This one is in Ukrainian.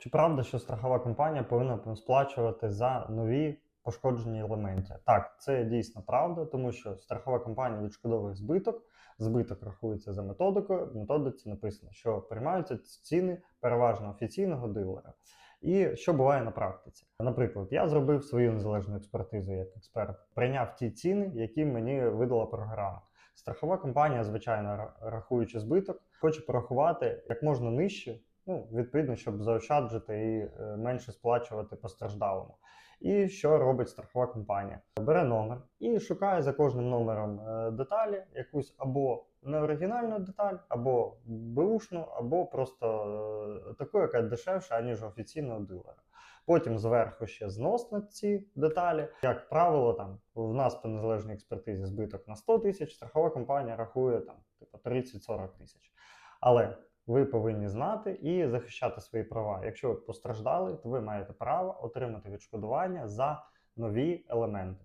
Чи правда, що страхова компанія повинна сплачувати за нові пошкоджені елементи? Так, це дійсно правда, тому що страхова компанія відшкодовує збиток. Збиток рахується за методикою. В методиці написано, що приймаються ціни переважно офіційного дилера. І що буває на практиці? Наприклад, я зробив свою незалежну експертизу як експерт, прийняв ті ціни, які мені видала програма. Страхова компанія, звичайно, рахуючи збиток, хоче порахувати як можна нижче, ну відповідно, щоб заощаджити і е, менше сплачувати постраждалому. І що робить страхова компанія? Бере номер і шукає за кожним номером е, деталі, якусь або неоригінальну деталь, або беушну, або просто е, таку, яка дешевша, аніж офіційного дилера. Потім зверху ще знос на ці деталі. Як правило, там в нас по незалежній експертизі збиток на 100 тисяч, страхова компанія рахує там типу 30-40 тисяч. Але ви повинні знати і захищати свої права. Якщо ви постраждали, то ви маєте право отримати відшкодування за нові елементи.